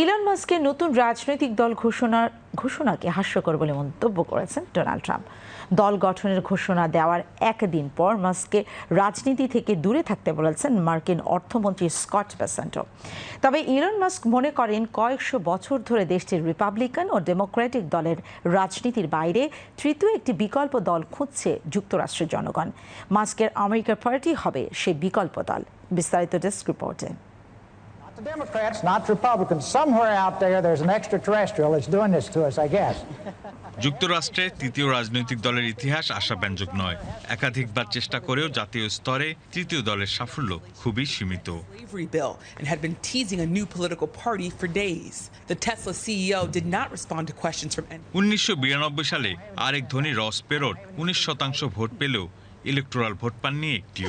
Elon মাস্কের নতুন রাজনৈতিক দল ঘোষণার ঘোষণাকে হাস্যকর বলে মন্তব্য করেছেন ডোনাল্ড ট্রাম্প। দল গঠনের ঘোষণা দেওয়ার একদিন পর মাস্ককে রাজনীতি থেকে দূরে থাকতে বলেছেন মার্কিন অর্থমন্ত্রী স্কট বেসেন্টো তবে ইলন মাস্ক মনে করেন কয়েকশো বছর ধরে দেশটির রিপাবলিকান ও ডেমোক্রেটিক দলের রাজনীতির বাইরে তৃতীয় একটি বিকল্প দল খুঁজছে যুক্তরাষ্ট্রের জনগণ। মাস্কের আমেরিকা পার্টি হবে সেই বিকল্প দল। বিস্তারিত ডেস্ক রিপোর্টে। Not the Democrats, not the Republicans. Somewhere out there, there's an extraterrestrial that's doing this to us, I guess. যুক্তরাষ্ট্রে তৃতীয় রাজনৈতিক দলের ইতিহাস আশাব্যঞ্জক নয় একাধিকবার চেষ্টা করেও জাতীয় স্তরে তৃতীয় দলের সাফল্য খুবই সীমিত bill and had been teasing a new political party for days. The Tesla CEO did not respond to questions from any. উনিশশো সালে আরেক ধনী রস পেরোট উনিশ শতাংশ ভোট পেলেও ইলেকটোরাল ভোট পাননি একটিও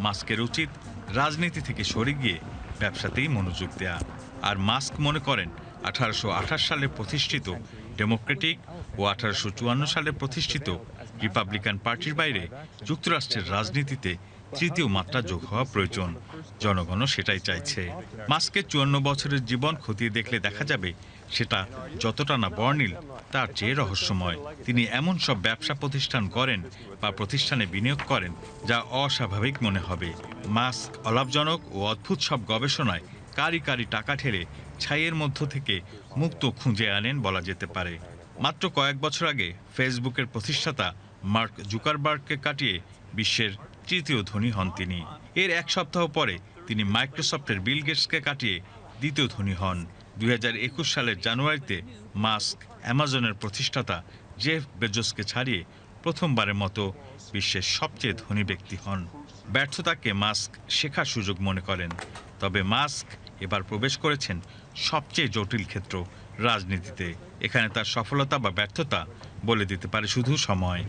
মাস্কের উচিত, রাজনীতি থেকে সরে গিয়ে ব্যবসাতেই মনোযোগ দেয়া। আর মাস্ক মনে করেন, আঠারোশো আঠাশ সালে প্রতিষ্ঠিত ডেমোক্রেটিক ও আঠারোশো চুয়ান্ন সালে প্রতিষ্ঠিত রিপাবলিকান পার্টির বাইরে যুক্তরাষ্ট্রের রাজনীতিতে তৃতীয় মাত্রা যোগ হওয়া প্রয়োজন। জনগণও সেটাই চাইছে। মাস্কের চুয়ান্ন বছরের জীবন খতিয়ে দেখলে দেখা যাবে সেটা যতটা না বর্ণিল, তার চেয়ে রহস্যময়। তিনি এমন সব ব্যবসা প্রতিষ্ঠান করেন বা প্রতিষ্ঠানে বিনিয়োগ করেন যা অস্বাভাবিক মনে হবে। মাস্ক অলাভজনক ও অদ্ভুত সব গবেষণায় কারি কারি টাকা ঠেলে ছাইয়ের মধ্য থেকে মুক্ত খুঁজে আনেন বলা যেতে পারে। মাত্র কয়েক বছর আগে ফেসবুকের প্রতিষ্ঠাতা মার্ক জুকারবার্গকে কাটিয়ে বিশ্বের তৃতীয় ধনী হন তিনি। এর এক সপ্তাহ পরে তিনি মাইক্রোসফটের বিল গেটসকে কাটিয়ে দ্বিতীয় ধনী হন। দুই হাজার একুশ সালের জানুয়ারিতে মাস্ক অ্যামাজনের প্রতিষ্ঠাতা জেফ বেজোসকে ছাড়িয়ে প্রথমবারের মতো বিশ্বের সবচেয়ে ধনী ব্যক্তি হন। ব্যর্থতাকে মাস্ক শেখার সুযোগ মনে করেন। তবে মাস্ক এবার প্রবেশ করেছেন সবচেয়ে জটিল ক্ষেত্র রাজনীতিতে। এখানে তার সফলতা বা ব্যর্থতা বলে দিতে পারে শুধু সময়?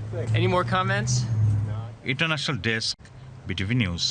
International desk BTV news